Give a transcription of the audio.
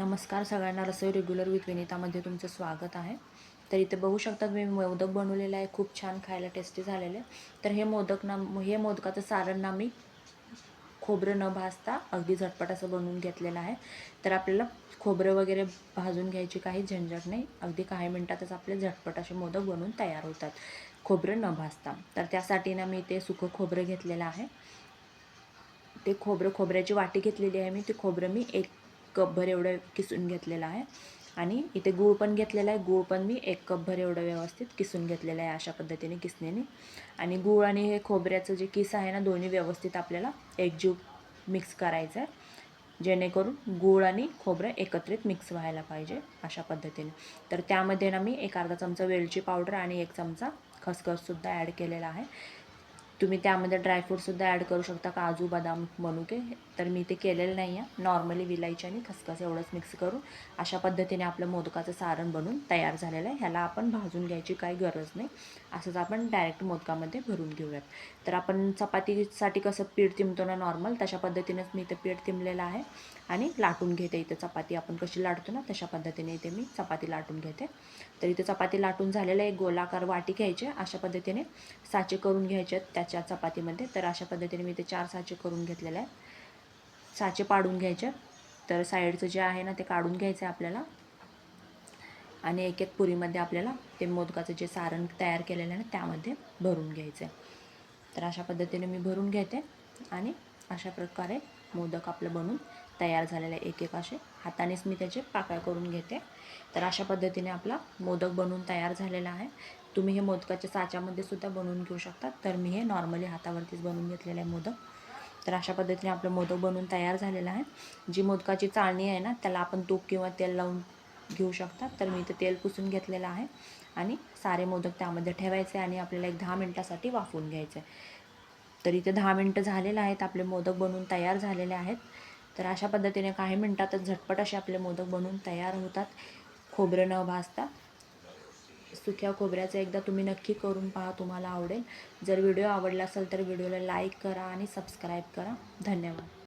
नमस्कार सगळ्यांना रसोई regular with विनितामध्ये तुमचं स्वागत आहे. तर इथे बघू शकतात मी मोदक बनवलेलं आहे खूप छान खायला टेस्टी झालेले. तर हे मोदक ना हे मोदकाचं सारण ना मी खोबरं न भाजता अगदी झटपट असं बनवून घेतलेलं आहे. तर आपल्याला खोबरं वगैरे भाजून घ्यायची काही झंझट नाही. अगदी काही मिनटातच आपले झटपट असे मोदक बनवून तयार होतात खोबरं न भाजता. तर त्यासाठी ना मी ते सुकं खोबरं घेतलेलं आहे. ते खोबरं खोबऱ्याची वाटी घेतलेली आहे मी. ते खोबरं मी एक कपभर एवढं किसून घेतलेलं आहे. आणि इथे गूळ पण घेतलेला आहे. गूळ पण मी एक कपभर एवढं व्यवस्थित किसून घेतलेलं आहे अशा पद्धतीने किसण्याने आणि गूळ आणि हे खोबऱ्याचं जे किस आहे ना दोन्ही व्यवस्थित आपल्याला एकजीव मिक्स करायचं आहे जेणेकरून गूळ आणि खोबरं एकत्रित मिक्स व्हायला पाहिजे अशा पद्धतीने. तर त्यामध्ये ना मी एक अर्धा चमचा वेलची पावडर आणि एक चमचा खसखससुद्धा ॲड केलेला आहे. तुम्ही त्यामध्ये ड्रायफ्रूटसुद्धा ॲड करू शकता काजू बदाम मनुके तर मी ते केलेलं नाही आहे. नॉर्मली विलायची आणि खसखस एवढंच मिक्स करून अशा पद्धतीने आपलं मोदकाचं सारण बनून तयार झालेलं आहे. ह्याला आपण भाजून घ्यायची काही गरज नाही. असंच आपण डायरेक्ट मोदकामध्ये भरून घेऊयात. तर आपण चपातीसाठी कसं पीठ तिमतो ना नॉर्मल तशा पद्धतीनेच मी इथं पीठ तिमलेलं आहे. आणि लाटून घेते इथं चपाती. आपण कशी लाटतो ना तशा पद्धतीने इथे मी चपाती लाटून घेते. तर इथे चपाती लाटून झालेलं एक गोलाकार वाटी घ्यायचे अशा पद्धतीने साचे करून घ्यायचे आहेत. त्याच्या चपातीमध्ये. तर अशा पद्धतीने मी ते चार साचे करून घेतलेले आहे साचे पाडून घ्यायचे. तर साईडचं जे आहे ना ते काढून घ्यायचं आहे आपल्याला. आणि एक एक पुरीमध्ये आपल्याला ते मोदकाचं जे सारण तयार केलेलं आहे ना त्यामध्ये भरून घ्यायचं आहे. तर अशा पद्धतीने मी भरून घेते. आणि अशा प्रकारे मोदक आपलं बनून तयार झालेलं आहे. एक एक असे हातानेच मी त्याचे पाकळ्या करून घेते. तर अशा पद्धतीने आपला मोदक बनवून तयार झालेला आहे. तुम्ही हे मोदकाच्या साच्यामध्ये सुद्धा बनवून घेऊ शकता. तर मी हे नॉर्मली हातावरतीच बनवून घेतलेलं आहे मोदक. तर अशा पद्धतीने आपलं मोदक बनवून तयार झालेलं आहे. जी मोदकाची चाळणी आहे ना त्याला आपण तूप किंवा तेल लावून घेऊ शकता. तर मी इथे तेल पुसून घेतलेलं आहे. आणि सारे मोदक त्यामध्ये ठेवायचे आणि आपल्याला एक दहा मिनटासाठी वाफवून घ्यायचे. तर इथे दहा मिनटं झालेलं आहेत आपले मोदक बनवून तयार झालेले आहेत. तर अशा पद्धतीने काही मिनटातच झटपट असे आपले मोदक बनवून तयार होतात. खोबरं न भाजता. सुक्या खोबऱ्याचं एकदा तुम्ही नक्की करून पहा तुम्हाला आवडेल. जर व्हिडिओ आवडला असेल तर व्हिडिओला लाईक करा आणि सबस्क्राईब करा. धन्यवाद.